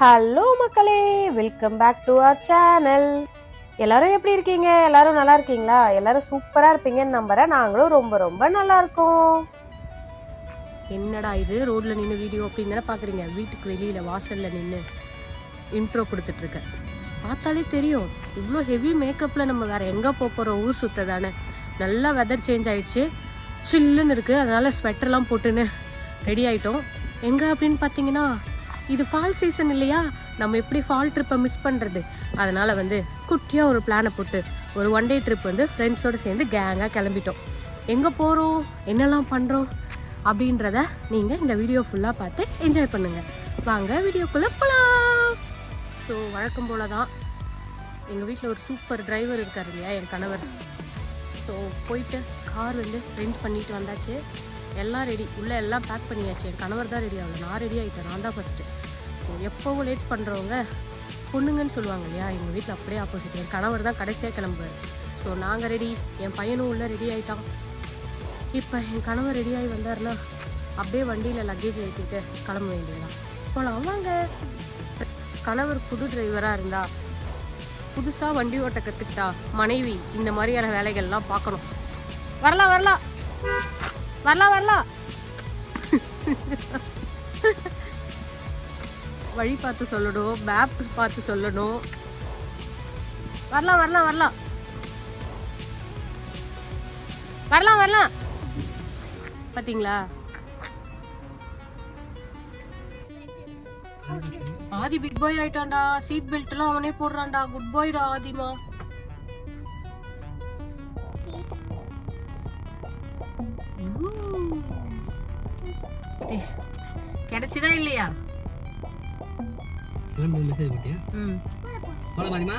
Hello மக்களே. Welcome back to our channel எல்லாரும் எப்படி இருக்கீங்க? எல்லாரும் நல்லா இருக்கீங்களா? எல்லாரும் சூப்பரா இருப்பீங்கன்னு நம்புறேன். நாங்களும் ரொம்ப ரொம்ப நல்லா இருக்கோம். என்னடா இது? ரோட்ல நின்று வீடியோ அப்படின்னு பாக்குறீங்க? வீட்டுக்கு வெளியில வாசல்ல நின்று இன்ட்ரோ கொடுத்துட்டு இருக்கேன் பார்த்தாலே தெரியும். இவ்வளோ ஹெவி மேக்கப்ல நம்ம வேற எங்க போக போறோம்? ஊர் சுத்த தானே. நல்லா வெதர் சேஞ்ச் ஆயிடுச்சு. சில்லுன்னு இருக்கு. அதனால ஸ்வெட்டர்லாம் போட்டுன்னு ரெடி ஆயிட்டோம். எங்க அப்படின்னு பார்த்தீங்கன்னா இது ஃபால் சீசன் இல்லையா? நம்ம எப்படி ஃபால் ட்ரிப்பை மிஸ் பண்ணுறது அதனால் வந்து குட்டியாக ஒரு பிளானை போட்டு ஒரு ஒன் டே ட்ரிப் வந்து ஃப்ரெண்ட்ஸோடு சேர்ந்து கேங்காக கிளம்பிட்டோம். எங்கே போகிறோம் என்னெல்லாம் பண்ணுறோம் அப்படின்றத நீங்கள் இந்த வீடியோ ஃபுல்லாக பார்த்து என்ஜாய் பண்ணுங்கள் வாங்க வீடியோக்குள்ளே போகலாம் ஸோ வழக்கம் போல தான் எங்கள் வீட்டில் ஒரு சூப்பர் டிரைவர் இருக்கார் இல்லையா? என் கணவர். ஸோ போயிட்டு கார் வந்து ரெண்ட் பண்ணிட்டு வந்தாச்சு. எல்லாம் ரெடி உள்ளே எல்லாம் பேக் பண்ணியாச்சு. என் கணவர் தான் ரெடி ஆகல. நான் ரெடி ஆகிட்டேன் நான் தான் ஃபஸ்ட்டு இருக்கும் எப்போவும் லேட் பண்ணுறவங்க பொண்ணுங்கன்னு சொல்லுவாங்க இல்லையா? எங்கள் வீட்டில் அப்படியே ஆப்போசிட் என் கணவர் தான் கடைசியாக கிளம்புவார். ஸோ நாங்கள் ரெடி என் பையனும் உள்ளே ரெடி ஆகிட்டான் இப்போ என் கணவர் ரெடி ஆகி வந்தார்னா அப்படியே வண்டியில் லக்கேஜ் ஏற்றிட்டு கிளம்ப வேண்டியதுதான். போகலாம் வாங்க. கணவர் புது டிரைவராக இருந்தா புதுசாக வண்டி ஓட்ட கற்றுக்கிட்டா மனைவி இந்த மாதிரியான வேலைகள்லாம் பார்க்கணும். வரலாம் வரலாம். வரலாம் வரலாம். வழி பார்த்து சொல்லணும் மேப் பார்த்து சொல்லணும். வரலாம் வரலாம் வரலாம். வரலாம் வரலாம். பாத்தீங்களா? ஆதி பிக் பாய் ஆயிட்டான்டா. சீட் பெல்ட் எல்லாம் அவனே போடுறான்டா. குட் பாய்டா ஆதிமா. ஊ. கிடைச்சுதா இல்லையா? கிளம்பி மெசேஜ் போட்டியா? ம். போல மாதிரிமா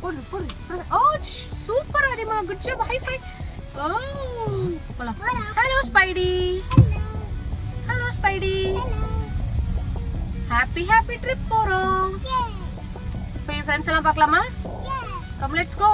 போடு போடு ஓ சூப்பர் அதிமா குட் ஜாப் ஹை ஃபை ஓ போலாம். Hello spidey hello spidey happy happy trip போறோம். இப்போ ஃப்ரெண்ட்ஸ் எல்லாம் பார்க்கலாமா? கம் லெட்ஸ் கோ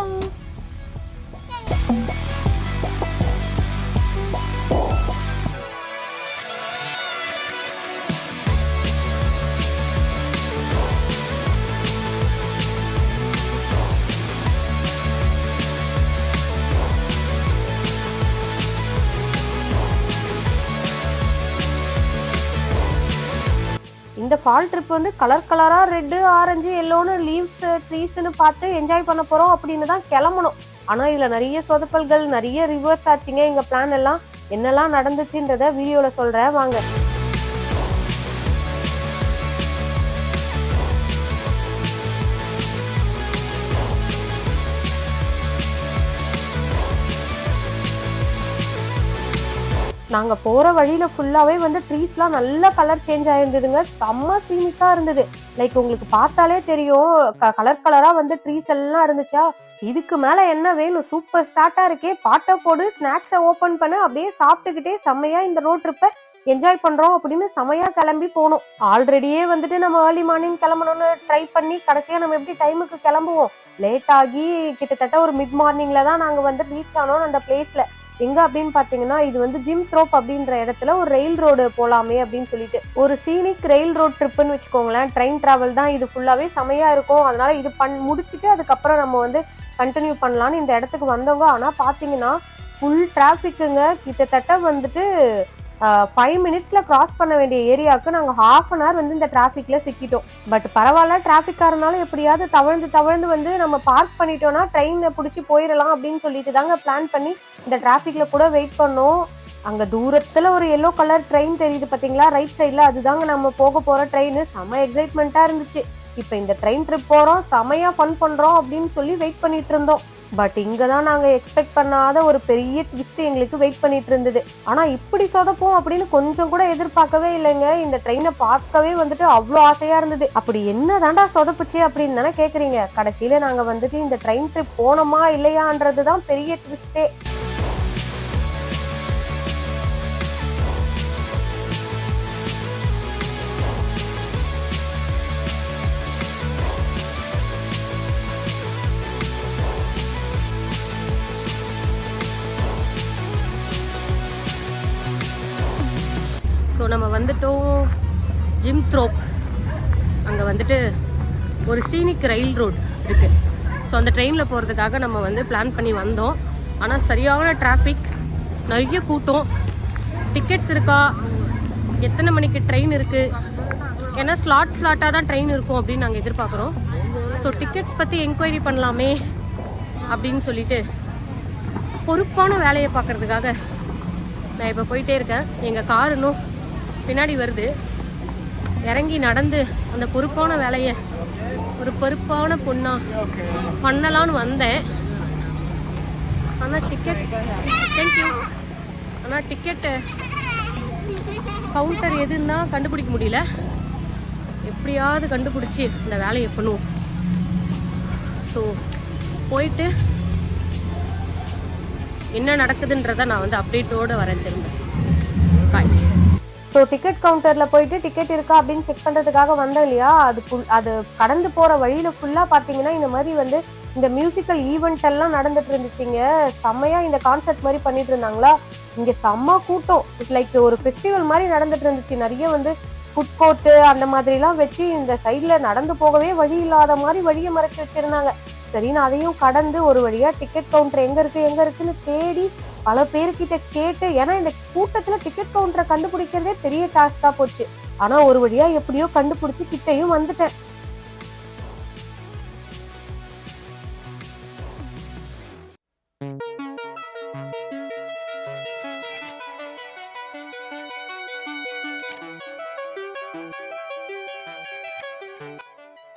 இந்த ஃபால் ட்ரிப் வந்து கலர் கலராக ரெட்டு ஆரஞ்சு எல்லோன்னு லீவ்ஸ் ட்ரீஸ்னு பார்த்து என்ஜாய் பண்ண போகிறோம் அப்படின்னு தான் கிளம்பணும். ஆனால் இதில் நிறைய சொதப்பல்கள் நிறைய ரிவர்ஸ் ஆச்சுங்க. எங்கள் பிளான் எல்லாம் என்னெல்லாம் நடந்துச்சுன்றத வீடியோவில் சொல்கிறேன் வாங்க. நாங்கள் போகிற வழியில் ஃபுல்லாகவே வந்து ட்ரீஸ்லாம் நல்ல கலர் சேஞ்ச் ஆகிருந்ததுங்க செம்ம சீனிக்காக இருந்தது. லைக் உங்களுக்கு பார்த்தாலே தெரியும் கலர் கலராக வந்து ட்ரீஸ் எல்லாம் இருந்துச்சா? இதுக்கு மேலே என்ன வேணும்? சூப்பர் ஸ்டார்ட்டாக இருக்கே பாட்டை போடு ஸ்நாக்ஸை ஓப்பன் பண்ணு அப்படியே சாப்பிட்டுக்கிட்டே செம்மையாக இந்த ரோட் ட்ரிப்பை என்ஜாய் பண்ணுறோம் அப்படின்னு செமையா கிளம்பி போகணும் ஆல்ரெடியே வந்துட்டு நம்ம ஏர்லி மார்னிங் கிளம்பணும்னு ட்ரை பண்ணி கடைசியாக நம்ம எப்படி டைமுக்கு கிளம்புவோம்? லேட் ஆகி கிட்டத்தட்ட ஒரு மிட் மார்னிங்ல தான் நாங்கள் வந்து ரீச் ஆனோம் அந்த பிளேஸ்ல எங்க அப்படின்னு பாத்தீங்கன்னா இது வந்து ஜிம் த்ரோப் அப்படின்ற இடத்துல ஒரு ரயில் ரோடு போலாமே அப்படின்னு சொல்லிட்டு. ஒரு சீனிக் ரயில் ரோட் ட்ரிப்புன்னு வச்சுக்கோங்களேன். ட்ரெயின் டிராவல் தான் இது ஃபுல்லாவே செமையா இருக்கும். அதனால இது பண் முடிச்சுட்டு அதுக்கப்புறம் நம்ம வந்து கண்டினியூ பண்ணலாம்னு இந்த இடத்துக்கு வந்தவங்க. ஆனா பாத்தீங்கன்னா ஃபுல் டிராஃபிக்குங்க கிட்டத்தட்ட வந்துட்டு ஃபைவ் மினிட்ஸில் கிராஸ் பண்ண வேண்டிய ஏரியாவுக்கு நாங்கள் ஹாஃப் அன் ஹவர் வந்து இந்த டிராஃபிக்கில் சிக்கிட்டோம். பட் பரவாயில்ல டிராஃபிக்காக இருந்தாலும் எப்படியாவது தவழ்ந்து தவழ்ந்து வந்து நம்ம பார்க் பண்ணிட்டோம்னா ட்ரெயினை பிடிச்சி போயிடலாம் அப்படின்னு சொல்லிட்டு தாங்க பிளான் பண்ணி இந்த டிராஃபிக்கில் கூட வெயிட் பண்ணோம். அங்கே தூரத்தில் ஒரு எல்லோ கலர் ட்ரெயின் தெரியுது பார்த்தீங்களா ரைட் சைடில் அதுதாங்க நம்ம போக போகிற ட்ரெயின் செம எக்ஸைட்மெண்ட்டாக இருந்துச்சு. இப்போ இந்த ட்ரெயின் ட்ரிப் போகிறோம் செமையாக ஃபன் பண்ணுறோம் அப்படின்னு சொல்லி வெயிட் பண்ணிட்டு இருந்தோம். பட் இங்கே தான் நாங்கள் எக்ஸ்பெக்ட் பண்ணாத ஒரு பெரிய ட்விஸ்ட் எங்களுக்கு வெயிட் பண்ணிட்டு இருந்தது. ஆனால் இப்படி சொதப்போம் அப்படின்னு கொஞ்சம் கூட எதிர்பார்க்கவே இல்லைங்க. இந்த ட்ரெயினை பார்க்கவே வந்துட்டு அவ்வளோ ஆசையாக இருந்தது. அப்படி என்ன தாண்டா சொதப்புச்சு அப்படின்னு தானே கேட்குறீங்க கடைசியில் நாங்கள் வந்துட்டு இந்த ட்ரெயின் ட்ரிப் போனோமா இல்லையான்றது தான் பெரிய ட்விஸ்ட்டே நம்ம வந்துட்டோம் ஜிம் த்ரோப் அங்கே வந்துட்டு ஒரு சீனிக் ரயில் ரோட் இருக்குது ஸோ அந்த ட்ரெயினில் போகிறதுக்காக நம்ம வந்து பிளான் பண்ணி வந்தோம். ஆனால் சரியான டிராஃபிக் நிறைய கூட்டம். டிக்கெட்ஸ் இருக்கா? எத்தனை மணிக்கு ட்ரெயின் இருக்குது ஏன்னா ஸ்லாட் ஸ்லாட்டாக தான் ட்ரெயின் இருக்கும் அப்படின்னு நாங்கள் எதிர்பார்க்குறோம். ஸோ டிக்கெட்ஸ் பற்றி என்கொயரி பண்ணலாமே அப்படின்னு சொல்லிட்டு பொறுப்பான வேலையை பார்க்குறதுக்காக நான் இப்போ போயிட்டே இருக்கேன். எங்கள் கார் இன்னும் பின்னாடி வருது. இறங்கி நடந்து அந்த பொறுப்பான வேலையை ஒரு பொறுப்பான பொண்ணா பண்ணலான்னு வந்தேன். ஆனால் டிக்கெட் தேங்க்யூ ஆனால் டிக்கெட்டு கவுண்டர் எதுன்னா கண்டுபிடிக்க முடியல. எப்படியாவது கண்டுபிடிச்சி இந்த வேலையை பண்ணுவோம். ஸோ போயிட்டு என்ன நடக்குதுன்றதை நான் வந்து அப்டேட்டோடு வரேன் திரும்ப. பாய் ஸோ டிக்கெட் கவுண்டரில் போயிட்டு டிக்கெட் இருக்கா அப்படின்னு செக் பண்ணுறதுக்காக வந்தோம் இல்லையா? அது அது கடந்து போகிற வழியில் ஃபுல்லாக பார்த்தீங்கன்னா இந்த மாதிரி வந்து இந்த மியூசிக்கல் ஈவெண்ட் எல்லாம் நடந்துட்டு இருந்துச்சுங்க. செம்மையா இந்த கான்செர்ட் மாதிரி பண்ணிட்டு இருந்தாங்களா? இங்கே செம்ம கூட்டம். லைக் ஒரு ஃபெஸ்டிவல் மாதிரி நடந்துட்டு இருந்துச்சு. நிறைய வந்து ஃபுட் கோர்ட்டு அந்த மாதிரிலாம் வச்சு இந்த சைடில் நடந்து போகவே வழி இல்லாத மாதிரி வழியை மறைச்சி வச்சிருந்தாங்க. சரின்னு அதையும் கடந்து ஒரு வழியாக டிக்கெட் கவுண்டர் எங்கே இருக்குது எங்கே இருக்குன்னு தேடி பல பேர்கிட்ட கேட்டு ஏன்னா இந்த கூட்டத்துல டிக்கெட் கவுண்டரை கண்டுபிடிக்கிறதே பெரிய டாஸ்கா போச்சு. ஆனா ஒரு வழியா எப்படியோ கண்டுபிடிச்சு கிட்டையும் வந்துட்டேன்.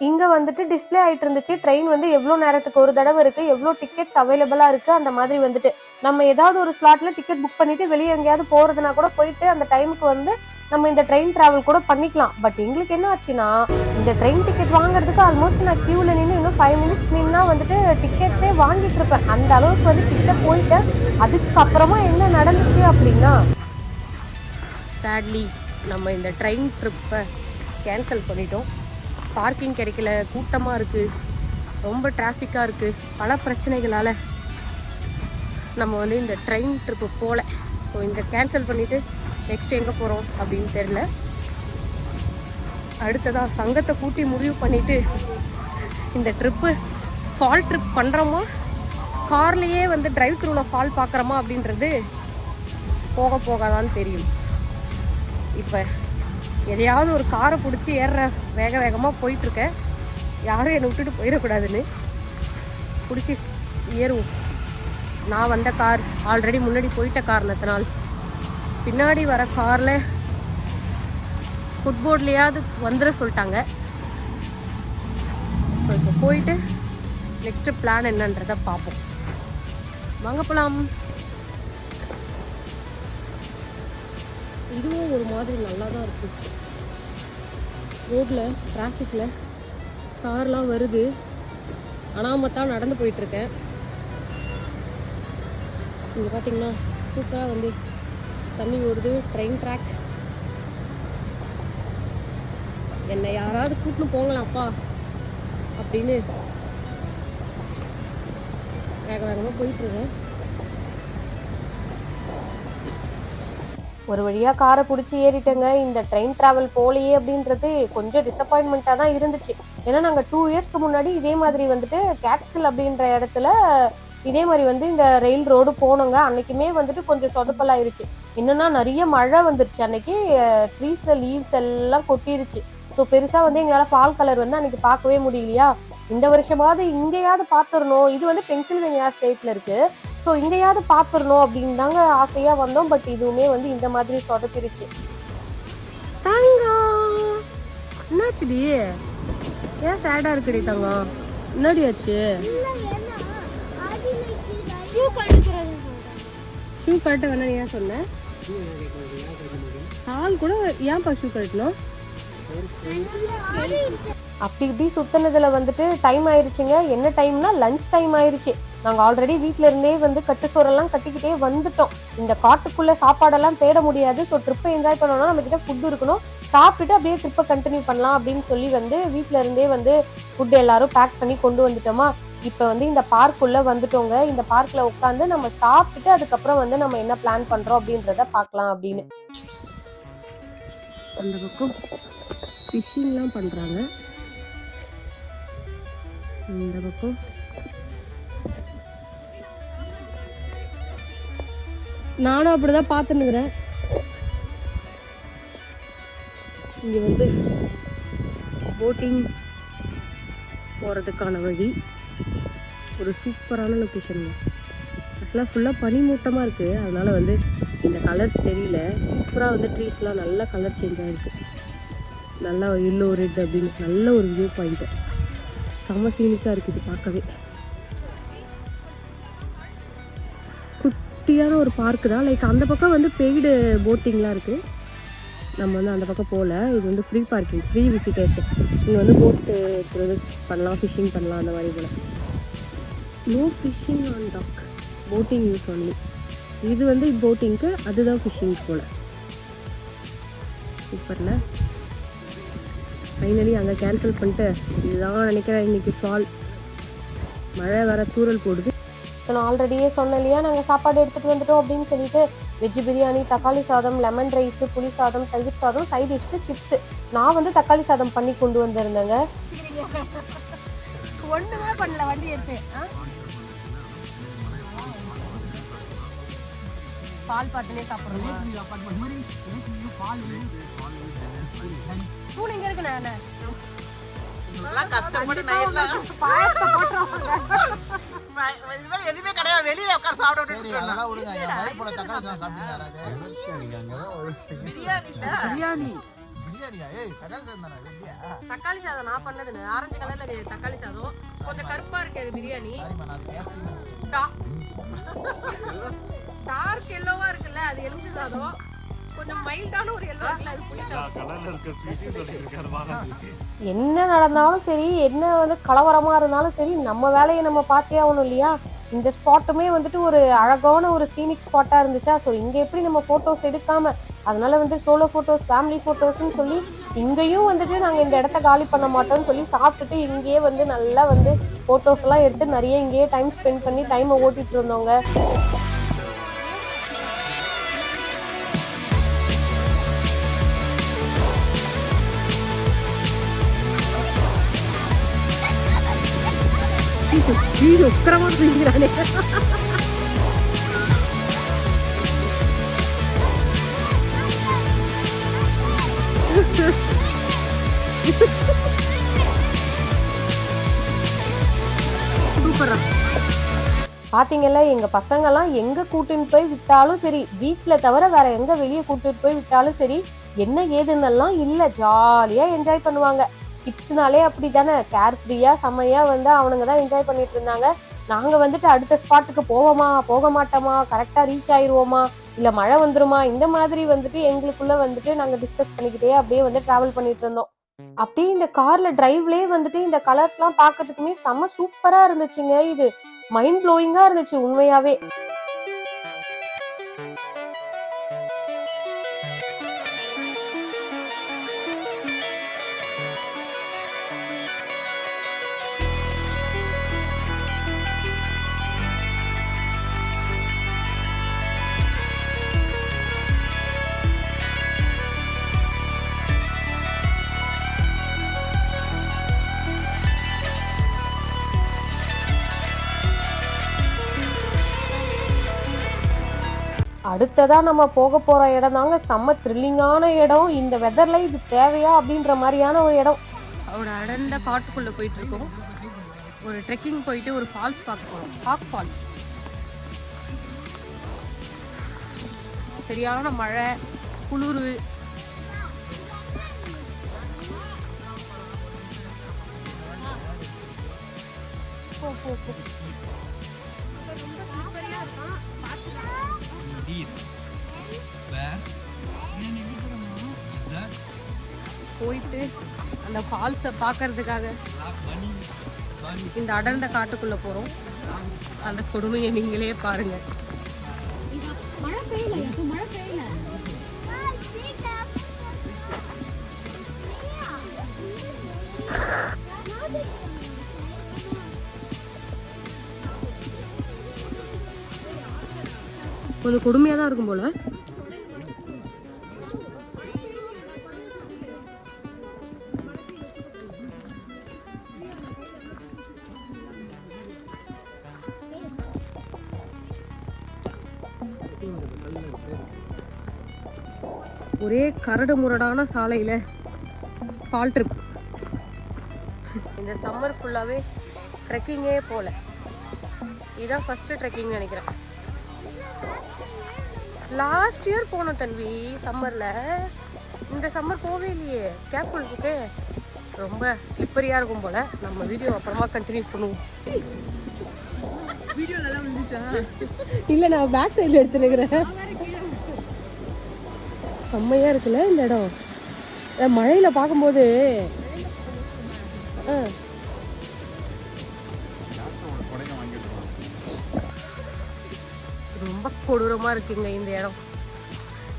இங்க வந்துட்டு டிஸ்ப்ளே ஆயிட்டு இருந்துச்சு. ட்ரெயின் வந்து எவ்வளவு நேரத்துக்கு ஒரு தடவை இருக்கு எவ்வளவு டிக்கெட்ஸ் அவைலபிளா இருக்கு அந்த மாதிரி வந்துட்டு. நம்ம ஏதாவது ஒரு ஸ்லாட்ல டிக்கெட் புக் பண்ணிட்டு வெளியே எங்கேயாவது போறதுனா கூட போயிட்டு அந்த டைமுக்கு வந்து நம்ம இந்த ட்ரெயின் டிராவல் கூட பண்ணிக்கலாம். பட் எங்களுக்கு என்ன ஆச்சுன்னா இந்த ட்ரெயின் டிக்கெட் வாங்குறதுக்கு ஆல்மோஸ்ட் நான் கியூல நின்று இன்னும் ஃபைவ் மினிட்ஸ் நின்னா வந்துட்டு டிக்கெட்ஸே வாங்கிட்டு இருப்பேன். அந்த அளவுக்கு வந்து கிட்ட போயிட்டேன். அதுக்கப்புறமா என்ன நடந்துச்சு அப்படின்னா சேட்லி நம்ம இந்த ட்ரெயின் ட்ரிப்பை கேன்சல் பண்ணிட்டோம். பார்க்கிங் கிடைக்கல கூட்டமாக இருக்குது ரொம்ப டிராஃபிக்காக இருக்குது பல பிரச்சனைகளால் நம்ம வந்து இந்த ட்ரெயின் ட்ரிப்பு போகல ஸோ இந்த கேன்சல் பண்ணிவிட்டு நெக்ஸ்ட் எங்கே போகிறோம் அப்படின்னு தெரில அடுத்ததாக சங்கத்தை கூட்டி முடிவு பண்ணிவிட்டு இந்த ட்ரிப்பு ஃபால் ட்ரிப் பண்ணுறோமா கார்லேயே வந்து டிரைவ் த்ரூவில் ஃபால் பார்க்குறோமா அப்படின்றது போக போகாதான் தெரியும். இப்போ எதையாவது ஒரு காரை பிடிச்சி ஏறுற வேக வேகமாக போயிட்டுருக்கேன் யாரும் என்னை விட்டுட்டு போயிடக்கூடாதுன்னு பிடிச்சி ஏறுவோம். நான் வந்த கார் ஆல்ரெடி முன்னாடி போயிட்ட காரணத்தினால் பின்னாடி வர காரில் ஃபுட்போர்ட்லேயாவது வந்துட சொல்லிட்டாங்க. ஸோ இப்போ போயிட்டு நெக்ஸ்ட்டு பிளான் என்னன்றதை பார்ப்போம். வாங்க போகலாம் இதுவும் ஒரு மாதிரி நல்லா தான் இருக்குது ரோட்டில் டிராஃபிக்கில் கார்லாம் வருது. அனாமத்தான் நடந்து போயிட்டுருக்கேன் இங்கே பார்த்தீங்கன்னா சூப்பராக வந்து தண்ணி ஓடுது ட்ரெயின் ட்ராக் என்னை யாராவது கூட்டின்னு போங்களாப்பா அப்படின்னு வேக வேகமாக போயிட்டுருக்கேன் ஒரு வழியாக காரை பிடிச்சி ஏறிட்டேங்க. இந்த ட்ரெயின் ட்ராவல் போலையே அப்படின்றது கொஞ்சம் டிசப்பாயின்மெண்ட்டாக தான் இருந்துச்சு. ஏன்னா நாங்கள் டூ இயர்ஸ்க்கு முன்னாடி இதே மாதிரி வந்துட்டு கேட்ஸ்கில் அப்படின்ற இடத்துல இதே மாதிரி வந்து இந்த ரயில் ரோடு போனோங்க. அன்னைக்குமே வந்துட்டு கொஞ்சம் சொதப்பலாயிருச்சு. என்னன்னா நிறைய மழை வந்துருச்சு. அன்னைக்கு ட்ரீஸில் லீவ்ஸ் எல்லாம் கொட்டிருச்சு. ஸோ பெருசாக வந்து எங்களால் ஃபால் கலர் வந்து அன்னைக்கு பார்க்கவே முடியலையா? இந்த வருஷமாவது இங்கேயாவது பார்த்துடணும். இது வந்து பென்சில்வேனியா ஸ்டேட்ல இருக்கு. ஸோ இங்கேயாவது பார்த்துடணும் அப்படின்னு தாங்க ஆசையாக வந்தோம். பட் இதுவுமே வந்து இந்த மாதிரி சொதப்பிருச்சு. தங்கம் என்னாச்சுடி? ஏன் சேடாக இருக்குடி தங்கம் என்னடி ஆச்சு? ஷூ கழட்ட வேணா ஏன் சொன்னேன் கால் கூட ஏன்ப்பா ஷூ கழட்டணும்? அப்படி இப்படி சுத்தினதுல வந்துட்டு டைம் ஆயிருச்சுங்க. என்ன டைம்னா லஞ்ச் டைம் ஆயிருச்சு. நாங்க ஆல்ரெடி வீட்ல இருந்தே வந்து கட்டு சோறெல்லாம் கட்டிக்கிட்டே வந்துட்டோம். இந்த காட்டுக்குள்ள சாப்பாடெல்லாம் தேட முடியாது. ஸோ ட்ரிப்பை என்ஜாய் பண்ணோம்னா நம்ம கிட்ட ஃபுட் இருக்கணும். சாப்பிட்டுட்டு அப்படியே ட்ரிப்பை கண்டினியூ பண்ணலாம் அப்படின்னு சொல்லி வந்து வீட்ல இருந்தே வந்து ஃபுட் எல்லாரும் பேக் பண்ணி கொண்டு வந்துட்டோமா. இப்போ வந்து இந்த பார்க்குள்ள வந்துட்டோங்க. இந்த பார்க்ல உட்காந்து நம்ம சாப்பிட்டுட்டு அதுக்கப்புறம் வந்து நம்ம என்ன பிளான் பண்றோம் அப்படின்றத பார்க்கலாம் அப்படின்னு. அந்த பக்கம் ஃபிஷ்ஷிங்லாம் பண்ணுறாங்க இந்த பக்கம் நானும் அப்படிதான் பார்த்துன்னுக்குறேன். இங்கே வந்து போட்டிங் போகிறதுக்கான வழி. ஒரு சூப்பரான லொக்கேஷனுங்க ஆக்சுவலாக ஃபுல்லாக பனிமூட்டமாக இருக்குது அதனால் வந்து இந்த கலர்ஸ் தெரியல. சூப்பராக வந்து ட்ரீஸ்லாம் நல்லா கலர் சேஞ்ச் ஆகிருக்கு நல்லா எல்லோ ரெட் அப்படின்னு நல்ல ஒரு வியூ பாயிண்ட்டு செம்ம சீனிக்காக இருக்குது பார்க்கவே. குட்டியான ஒரு பார்க்கு தான். லைக் அந்த பக்கம் வந்து பெய்டு போட்டிங்லாம் இருக்குது நம்ம வந்து அந்த பக்கம் போகல இது வந்து ஃப்ரீ பார்க்கிங் ஃப்ரீ விசிட்டர்ஸ் இங்கே வந்து போட்டு எடுத்துறது பண்ணலாம் ஃபிஷ்ஷிங் பண்ணலாம் அந்த மாதிரி போல். No fishing on dock boating use only இது வந்து போட்டிங்க்கு அதுதான் ஃபிஷ்ஷிங் போல். சூப்பர்ல ஃபைனலி அங்கே கேன்சல் பண்ணிட்டு இதுதான் நினைக்கிறேன் இன்றைக்கி ஃபால் மழை வர தூறல் போடுது. ஸோ நான் ஆல்ரெடியே சொன்னேன் இல்லையா நாங்கள் சாப்பாடு எடுத்துகிட்டு வந்துட்டோம் அப்படின்னு சொல்லிட்டு வெஜ் பிரியாணி தக்காளி சாதம் லெமன் ரைஸ் புளி சாதம் தயிர் சாதம் சைட் டிஷ்க்கு சிப்ஸ் நான் வந்து தக்காளி சாதம் பண்ணி கொண்டு வந்திருந்தேங்க. ஒண்ணுமே பண்ணல வண்டி எடுத்து? பால் பாட்டுனே சாப்பிடுறோம்? ஸ்பூன் எங்க இருக்கு நான்? கஷ்டப்பட்டு எதுவுமே கிடையாது. வெளியில உட்கார சாப்பிட? பிரியாணி. தக்காளி சாதம் தானே? அது இல்லையா தக்காளி சாதம் நான் பண்ணதுன்னு ஆரஞ்சு கலர்ல தக்காளி சாதம். கொஞ்சம் கருப்பா இருக்கு பிரியாணி. டார்க் எல்லோவா இருக்குல்ல அது எலும்பு சாதம். கொஞ்சம் மைல்டான ஒரு எல்லோ இருக்குல்ல அது புளி சாதம் என்ன நடந்தாலும் சரி என்ன வந்து கலவரமா இருந்தாலும் சரி நம்ம வேலையை நம்ம பார்த்தே ஆகணும் இல்லையா? இந்த ஸ்பாட்டுமே வந்துட்டு ஒரு அழகான ஒரு சீனிக் ஸ்பாட்டா இருந்துச்சா? ஸோ இங்க எப்படி நம்ம போட்டோஸ் எடுக்காம அதனால வந்து சோலோ போட்டோஸ் ஃபேமிலி போட்டோஸ்னு சொல்லி இங்கேயும் வந்துட்டு நாங்க இந்த இடத்த காலி பண்ண மாட்டோம்னு சொல்லி சாப்பிட்டுட்டு இங்கேயே வந்து நல்லா வந்து போட்டோஸ் எல்லாம் எடுத்து நிறைய இங்கேயே டைம் ஸ்பெண்ட் பண்ணி டைமை ஓட்டிட்டு இருந்தோங்க ஐயோ உக்கிரமா தூங்கிறானே சூப்பரா பாத்தீங்கல்ல எங்க பசங்கெல்லாம் எங்க கூட்டின்னு போய் விட்டாலும் சரி வீட்டில் தவிர வேற எங்க வெளியே கூட்டிட்டு போய் விட்டாலும் சரி என்ன ஏதுன்னெல்லாம் இல்ல ஜாலியா என்ஜாய் பண்ணுவாங்க. கிட்ஸ்னாலே அப்படி தானே கேர் ஃப்ரீயா செம்மையா வந்து அவனுங்க தான் என்ஜாய் பண்ணிட்டு இருந்தாங்க. நாங்க வந்துட்டு அடுத்த ஸ்பாட்டுக்கு போவோமா? போக மாட்டோமா? கரெக்டா ரீச் ஆயிருவோமா? இல்லை மழை வந்துருமா? இந்த மாதிரி வந்துட்டு எங்களுக்குள்ள வந்துட்டு நாங்க டிஸ்கஸ் பண்ணிக்கிட்டே அப்படியே வந்து ட்ராவல் பண்ணிட்டு இருந்தோம். அப்படியே இந்த கார்ல டிரைவ்லயே வந்துட்டு இந்த கலர்ஸ்லாம் பார்க்கறதுக்குமே செம்ம சூப்பரா இருந்துச்சுங்க இது. மைண்ட் ப்ளோயிங்கா இருந்துச்சு உண்மையாவே. அடுத்ததா நம்ம போக போற இடம் தாங்க. செம்ம த்ரில்லிங்கான இடம். இந்த வெதர்ல இது தேவையா அப்படின்ற மாதிரியான ஒரு இடம். அவரோட அடர்ந்த காட்டுக்குள்ள போயிட்டு இருக்கோம் ஒரு ட்ரெக்கிங் போயிட்டு ஒரு ஃபால்ஸ் பார்க்க போறோம். பாக் ஃபால்ஸ் சரியான மழை குளிர். போ போ போ. போயிட்டு அந்த ஃபால்ஸை பார்க்கறதுக்காக இந்த அடர்ந்த காட்டுக்குள்ள போறோம். அந்த கொடுமையை நீங்களே பாருங்க. மழை பெய்யல எனக்கு மழை பெய்யல. கொஞ்சம் கொடுமையாக தான் இருக்கும் போல. கரடு முரடான சாலையில ஃபால் ட்ரிப் இந்த சம்மர் ஃபுல்லாவே ட்ரெக்கிங்கே போல. இதுதான் ஃபர்ஸ்ட் ட்ரெக்கிங் நினைக்கிறேன். லாஸ்ட் இயர் போனோம் தன்வி சம்மர்ல இந்த சம்மர் போவே இல்லையே. கேர்ஃபுல் இருக்கே ரொம்ப ஸ்லிப்பரியா இருக்கும் போல. நம்ம வீடியோ அப்புறமா கண்டினியூ பண்ணுவோம். இல்ல நான் பேக் சைடுல எடுத்துனுக்கிறேன் செம்மையாக இருக்குல்ல இந்த இடம்? மழையில் பார்க்கும்போது ஆ. ரொம்ப கொடூரமா இருக்குங்க இந்த இடம்.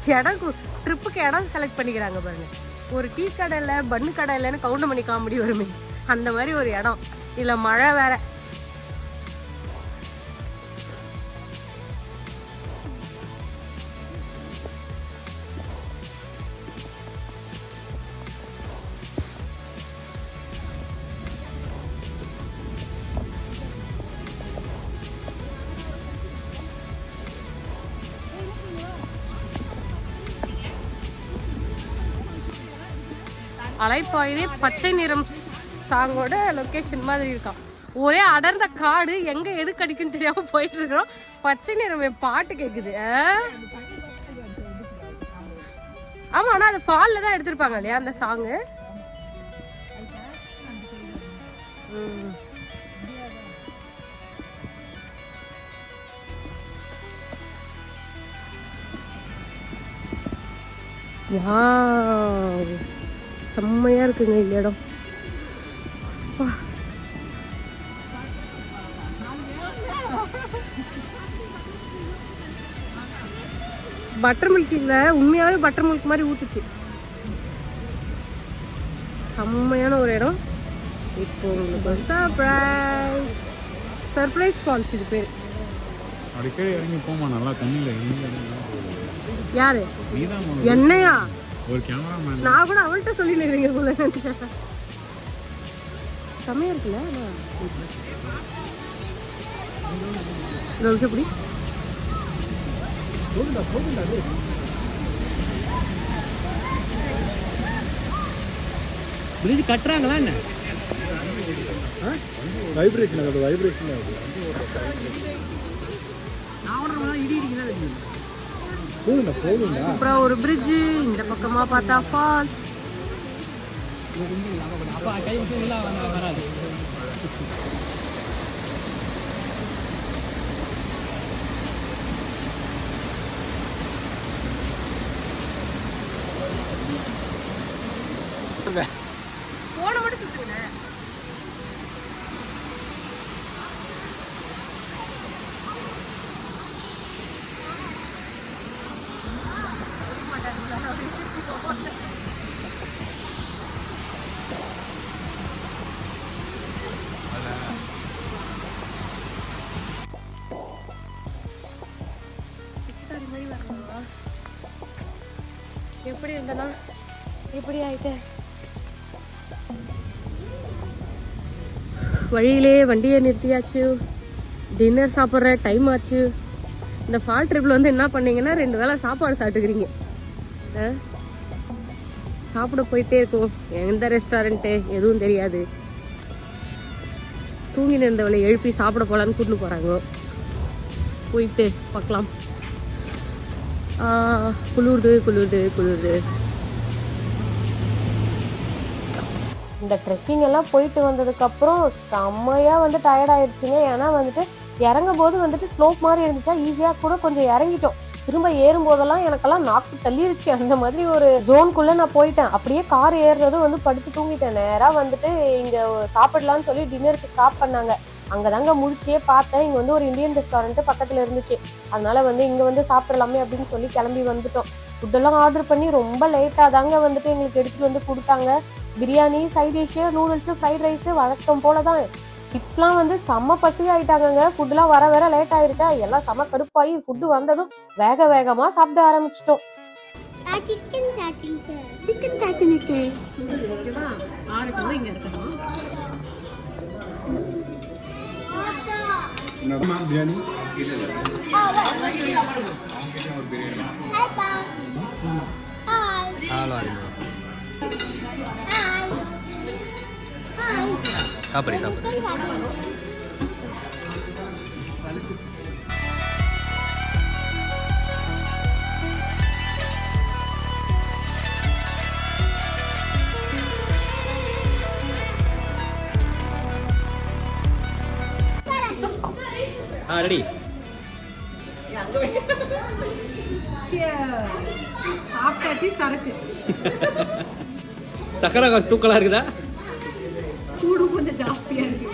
இடம் ட்ரிப்புக்கு இடம் செலக்ட் பண்ணிக்கிறாங்க பாருங்க. ஒரு டீ கடை கடையில் பன்னு கடையிலன்னு கவுண்டமணி காமெடி வருமே. அந்த மாதிரி ஒரு இடம். இல்லை மழை வேற. அலைப்பாயுதே பச்சை நிறம் சாங்கோட லொகேஷன் மாதிரி இருக்கான் ஒரே அடர்ந்த காடு எங்க எது கடிக்குன்னு தெரியாம போயிட்டு இருக்கிறோம். பச்சை நிறம் பாட்டு கேக்குது. ஆமாம் ஆமா ஆனா அது ஃபாலில் தான் எடுத்திருப்பாங்க இல்லையா அந்த சாங்கு செம்மையா இருக்குங்க இந்த இடம். பட்டர் மில்க் இல்ல உண்மையாவே பட்டர் மில்க் மாதிரி ஊத்துச்சு. செம்மையான ஒரு இடம். இப்போ உங்களுக்கு ஒரு சர்ப்ரைஸ் சர்ப்ரைஸ் ஃபால்ஸ் இது பேர். அடிக்கடி இறங்கி போமா நல்லா தண்ணியில் யாரு? என்னையா? ஒரு கேமராமேன் நான் கூட அவள்கிட்ட சொல்லி நிக்கிறீங்க போல. செம்மையா இருக்குல்ல எப்படி? பிரிட்ஜ் கட்டுறாங்களா என்ன? வைப்ரேஷன் ஆகுது வைப்ரேஷன் ஆகுது. நான் இடி போதுண்டா போதுண்டா அப்புறம் ஒரு பிரிட்ஜ் இந்த பக்கமா பார்த்தா ஃபால்ஸ் அப்பா கை விட்டு உள்ள வ- வராது எப்படி இருந்தனா? எப்படி ஆயிட்டேன். வழியிலே வண்டியை நிறுத்தியாச்சு. டின்னர் சாப்பிட்ற டைம் ஆச்சு. இந்த ஃபால் ட்ரிப்பில் வந்து என்ன பண்ணீங்கன்னா ரெண்டு வேளை சாப்பாடு சாப்பிட்டுக்கிறீங்க. ஆ? சாப்பிட போயிட்டே இருக்கும். எந்த ரெஸ்டாரண்ட்டு எதுவும் தெரியாது. தூங்கி நின்றவளை எழுப்பி சாப்பிட போகலான்னு கூட்டின்னு போகிறாங்க போயிட்டு பார்க்கலாம். குளிருது குளிருது குளிருது. இந்த ட்ரெக்கிங் எல்லாம் போயிட்டு வந்ததுக்கப்புறம் செம்மையாக வந்து டயர்ட் ஆயிடுச்சுங்க. ஏன்னா வந்துட்டு இறங்கும் போது வந்துட்டு ஸ்லோப் மாதிரி இருந்துச்சா ஈஸியாக கூட கொஞ்சம் இறங்கிட்டோம். திரும்ப ஏறும் போதெல்லாம் எனக்கெல்லாம் நாக்கு தள்ளிருச்சு. அந்த மாதிரி ஒரு ஜோனுக்குள்ளே நான் போயிட்டேன். அப்படியே கார் ஏறுறதும் வந்து படுத்து தூங்கிட்டேன். நேராக வந்துட்டு இங்கே சாப்பிடலான்னு சொல்லி டின்னருக்கு ஸ்டாப் பண்ணாங்க. அங்கே தாங்க முடிச்சே பார்த்தேன். இங்கே வந்து ஒரு இந்தியன் ரெஸ்டாரண்ட்டு பக்கத்தில் இருந்துச்சு. அதனால வந்து இங்கே வந்து சாப்பிடலாமே அப்படின்னு சொல்லி கிளம்பி வந்துட்டோம். ஃபுட்டெல்லாம் ஆர்டர் பண்ணி ரொம்ப லேட்டாக தாங்க வந்துட்டு எங்களுக்கு எடுத்துகிட்டு வந்து கொடுத்தாங்க. Biryani side dish noodles fried rice வழக்கம் போல தான் கிட்ஸ்லாம் வந்து செம்ம பசி ஆயிட்டாங்கங்க ஃபுட்டுலாம் வர வர லேட் ஆயிருச்சா? எல்லாம் செம்ம கடுப்பாகி ஃபுட்டு வந்ததும் வேக வேகமாக சாப்பிட ஆரம்பிச்சிட்டோம். சிக்கன் சாட்டிங் சிக்கன் சாட்டினுக்கு ஓகேவா ஆறு கிலோ இங்கே இருக்கணும். பிரியாணி ஹாய்ப்பா ஹாய் நல்லா இருக்கு சாப்பிடு சாப்பிடு ஆ ரெடி. சரக்கு. சக்கரை தூக்கலா இருக்குதா? சூடு கொஞ்சம் ஜாஸ்தியா இருக்கு.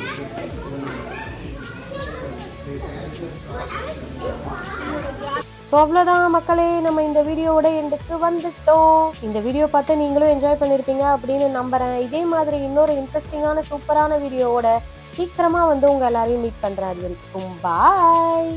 ஸோ அவ்வளோதான் மக்களே. நம்ம இந்த வீடியோவோட எண்டுக்கு வந்துட்டோம். இந்த வீடியோ பார்த்து நீங்களும் என்ஜாய் பண்ணியிருப்பீங்க அப்படின்னு நம்புறேன். இதே மாதிரி இன்னொரு இன்ட்ரெஸ்டிங்கான சூப்பரான வீடியோவோட சீக்கிரமாக வந்து உங்கள் எல்லாரையும் மீட் பண்ணுறேன் அது வரைக்கும் பாய்